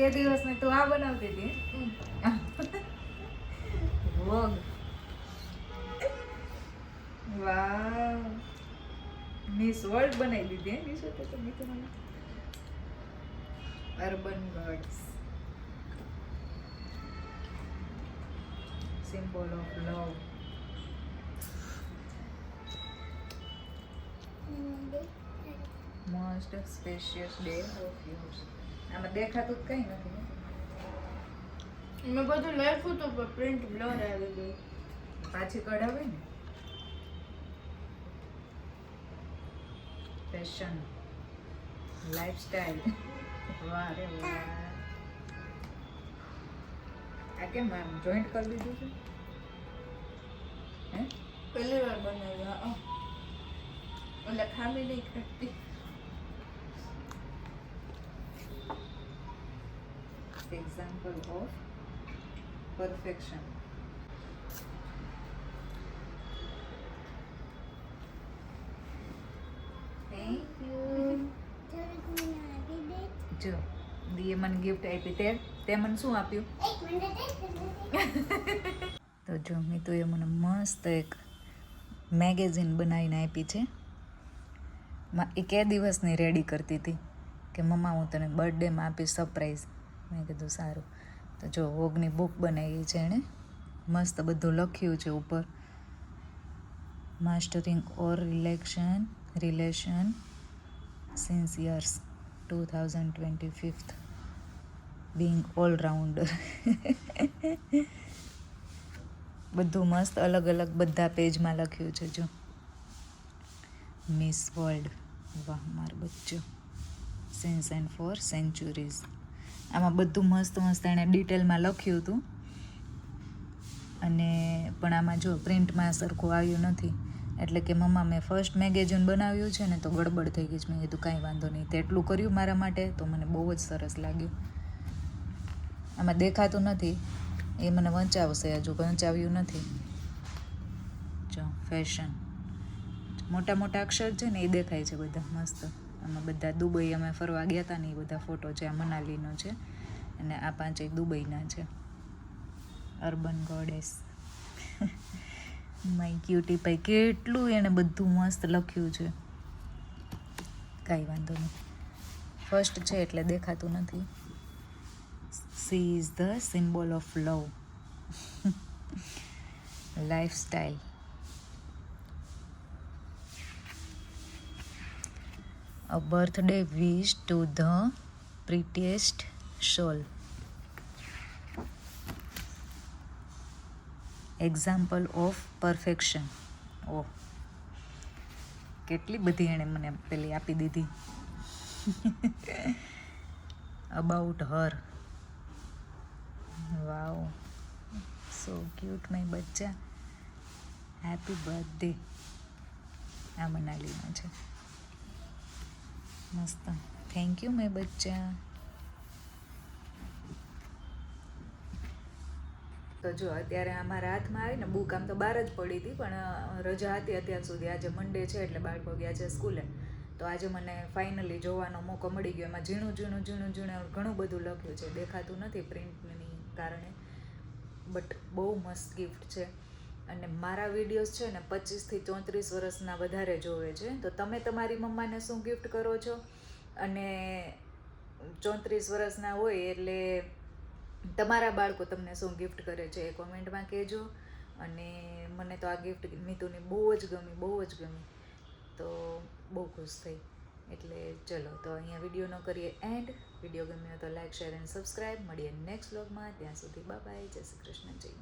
બનાવતી હતી? હમ. વોગ વાવ. Miss world બનાવી દીધી હે? મિસ તો તમે તો મને urban girds symbol of love most spacious day of yours આમાં દેખાતું જ કંઈ નથી મેં બધું લખ્યું તો પણ પ્રિન્ટ બ્લર આવી ગયું. પાછી કઢાવે ને? ફેશન લાઈફસ્ટાઈલ વાહ રે વાહ આ કેમ આમ જોઈન્ટ કરી દીધું છે? હે? પહેલી વાર બનાવ્યું એટલે ખામી નહીં ખટતી example of perfection. Thank you. જો દીએ મને ગિફ્ટ આપી તે તે મને શું આપ્યું? તો જો મિતુએ મને મસ્ત એક મેગેઝિન બનાવીને આપી છે. મા- એ કે દિવસની રેડી કરતી હતી કે મમ્મા હું તને બર્થડેમાં આપીશ સરપ્રાઈઝ મેં કીધું સારું. તો જો વોગની બુક બનાવી છે એણે. મસ્ત બધું લખ્યું છે ઉપર. Mastering or relation relation since years two thousand twenty fifth being allrounder બધું મસ્ત અલગ અલગ બધા પેજમાં લખ્યું છે જો. મિસ વર્લ્ડ વાહ, માર બચ્ચો. સિન્સ એન્ડ ફોર સેન્ચુરીઝ આમાં બધું મસ્ત મસ્ત એણે ડિટેલમાં લખ્યું હતું. અને પણ આમાં જો પ્રિન્ટમાં સરખું આવ્યું નથી. એટલે કે મમ્મા, મેં ફર્સ્ટ મેગેઝિન બનાવ્યું છે ને તો ગડબડ થઈ ગઈ છે. મેં કીધું કાંઈ વાંધો નહીં. તેટલું કર્યું મારા માટે તો મને બહુ જ સરસ લાગ્યું. આમાં દેખાતું નથી. એ મને વંચાવશે હજુ, વંચાવ્યું નથી. જો ફેશન મોટા મોટા અક્ષર છે ને એ દેખાય છે બધા મસ્ત. આમાં બધા દુબઈ અમે ફરવા ગયા હતા ને એ બધા ફોટો છે, આ મનાલીનો છે અને આ પાંચેય દુબઈના છે. અર્બન ગોડેસ માય ક્યુટી ભાઈ કેટલું એણે બધું મસ્ત લખ્યું છે. કાંઈ વાંધો નહીં. ફર્સ્ટ છે એટલે દેખાતું નથી. She is the symbol of love lifestyle a birthday wish to the prettiest soul example of perfection ઓ. કેટલી બધી એણે મને પેલી આપી દીધી. About her wow so cute my બચ્ચા. હેપી બર્થડે આ મનાલીમાં છે. મસ્ત. થેન્ક યુ મેં બચ્ચા. તો જો, અત્યારે અમારા હાથમાં આવીને બુક આમ તો બહાર જ પડી હતી, પણ રજા હતી અત્યાર સુધી. આજે મંડે છે એટલે બાળકો ગયા છે સ્કૂલે. તો આજે મને ફાઇનલી જોવાનો મોકો મળી ગયો. એમાં ઝીણું ઝીણું ઝીણું ઝીણું ઘણું બધું લખ્યું છે. દેખાતું નથી પ્રિન્ટની કારણે. બટ બહુ મસ્ત ગિફ્ટ છે. અને મારા વિડીયોઝ છે ને પચીસથી ચોત્રીસ વર્ષના વધારે જોવે છે. તો તમે તમારી મમ્માને શું ગિફ્ટ કરો છો? અને ચોત્રીસ વર્ષના હોય એટલે તમારા બાળકો તમને શું ગિફ્ટ કરે છે એ કોમેન્ટમાં કહેજો. અને મને તો આ ગિફ્ટ મિતુની બહુ જ ગમી, બહુ જ ગમી. તો બહુ ખુશ થઈ. એટલે ચલો, તો અહીંયા વિડીયોનો કરીએ એન્ડ વીડિયો ગમ્યો તો લાઈક શેર એન્ડ સબસ્ક્રાઈબ મળીએ નેક્સ્ટ વ્લોગમાં ત્યાં સુધી બાય જય શ્રી કૃષ્ણ, જય